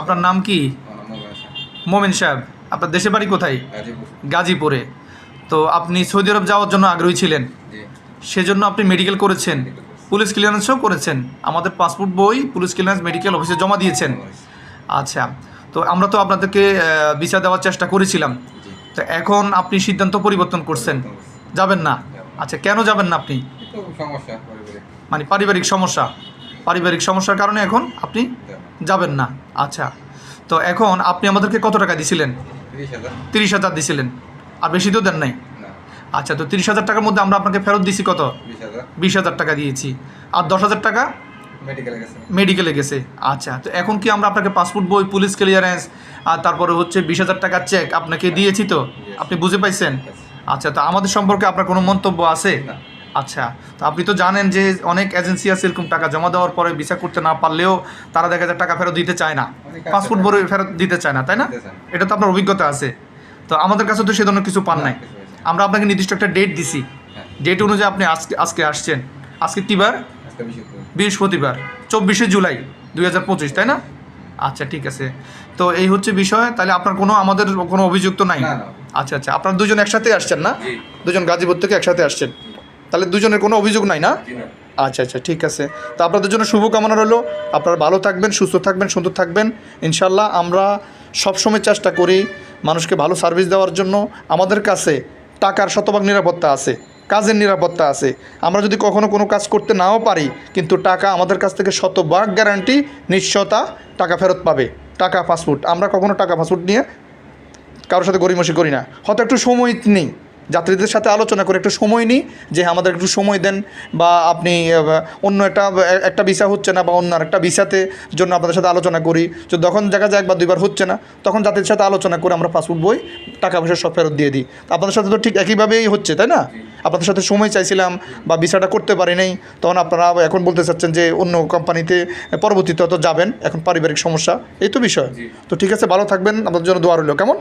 আপনার নাম কি? মোমেন সাহেব। আপনার দেশের বাড়ি কোথায়? গাজীপুরে। তো আপনি সৌদি আরব যাওয়ার জন্য আগ্রহী ছিলেন? সেজন্য আপনি মেডিকেল করেছেন। পুলিশ ক্লিয়ারেন্সও করেছেন। আমাদের পাসপোর্ট বই পুলিশ ক্লিয়ারেন্স মেডিকেল অফিসে জমা দিয়েছেন। আচ্ছা তো আমরা তো আপনাদেরকে ভিসা দেওয়ার চেষ্টা করেছিলাম। তো এখন আপনি সিদ্ধান্ত পরিবর্তন করছেন। যাবেন না? আচ্ছা কেন যাবেন না আপনি? মানে পারিবারিক সমস্যা। পারিবারিক সমস্যার কারণে এখন আপনি যাবেন না। আচ্ছা তো এখন আপনি আমাদেরকে কত টাকা দিছিলেন? তিরিশ হাজার। দিছিলেন। আর বেশি তো দেন নাই? আচ্ছা তো তিরিশ হাজার টাকার মধ্যে আমরা আপনাকে ফেরত দিছি কত? বিশ হাজার। টাকা দিয়েছি। আর দশ হাজার টাকা? মেডিকেলে গেছে। মেডিকেলে গেছে। আচ্ছা তো এখন কি আমরা আপনাকে পাসপোর্ট বই পুলিশ ক্লিয়ারেন্স আর তারপরে হচ্ছে বিশ হাজার টাকার চেক আপনাকে দিয়েছি তো? আপনি বুঝে পাইছেন? আচ্ছা তো আমাদের সম্পর্কে আপনার কোনো মন্তব্য আছে? আচ্ছা তো আপনি তো জানেন যে অনেক এজেন্সি আছে এরকম টাকা জমা দেওয়ার পরে ভিসা করতে না পারলেও তারা দেখা যায় টাকা ফেরত দিতে চায় না। পাসপোর্ট বই ফেরত দিতে চায় না তাই না। এটা তো আপনার অভিজ্ঞতা আছে। তো আমাদের কাছে তো সে ধরনের কিছু পান নাই। আমরা আপনাকে নির্দিষ্ট একটা ডেট দিছি। হ্যাঁ। ডেট অনুযায়ী আপনি আজকে আজকে আসছেন। আজকে কিবার বৃহস্পতিবার। চব্বিশে জুলাই দুই হাজার পঁচিশ তাই না? আচ্ছা ঠিক আছে। তো এই হচ্ছে বিষয়। তাহলে আপনার কোনো আমাদের কোনো অভিযোগ তো নাই। আচ্ছা আচ্ছা। আপনার দুজন একসাথে আসছেন না? দুজন গাজীপুর থেকে একসাথে আসছেন? তাহলে দুজনের কোনো অভিযোগ নাই না? আচ্ছা আচ্ছা ঠিক আছে। তো আপনাদের জন্য শুভকামনা রইল। আপনারা ভালো থাকবেন সুস্থ থাকবেন সুন্দর থাকবেন। ইনশাল্লাহ আমরা সবসময় চেষ্টা করি মানুষকে ভালো সার্ভিস দেওয়ার জন্য। আমাদের কাছে টাকার শতভাগ নিরাপত্তা আছে কাজের নিরাপত্তা আছে। আমরা যদি কখনো কোনো কাজ করতে নাও পারি কিন্তু টাকা আমাদের কাছ থেকে শতভাগ গ্যারান্টি নিশ্চয়তা টাকা ফেরত পাবে। টাকা পাসপোর্ট আমরা কখনো টাকা পাসপোর্ট নিয়ে কারোর সাথে গরিমসি করি না। হয়তো একটু সময় নিই। যাত্রীদের সাথে আলোচনা করে একটু সময় নিই যে আমাদের একটু সময় দেন বা আপনি অন্য একটা একটা ভিসা হচ্ছে না বা অন্য একটা ভিসাতে জন্য আপনাদের সাথে আলোচনা করি। তো যখন দেখা যায় একবার দুইবার হচ্ছে না তখন যাত্রীদের সাথে আলোচনা করে আমরা পাসপোর্ট বই টাকা পয়সা সব ফেরত দিয়ে দিই। তো আপনাদের সাথে তো ঠিক একইভাবেই হচ্ছে তাই না? আপনাদের সাথে সময় চাইছিলাম বা ভিসাটা করতে পারি নাই তখন আপনারা এখন বলতে চাচ্ছেন যে অন্য কোম্পানিতে পরবর্তীতে হয়তো যাবেন এখন পারিবারিক সমস্যা এই তো বিষয়। তো ঠিক আছে ভালো থাকবেন আপনাদের জন্য দোয়া রইল কেমন?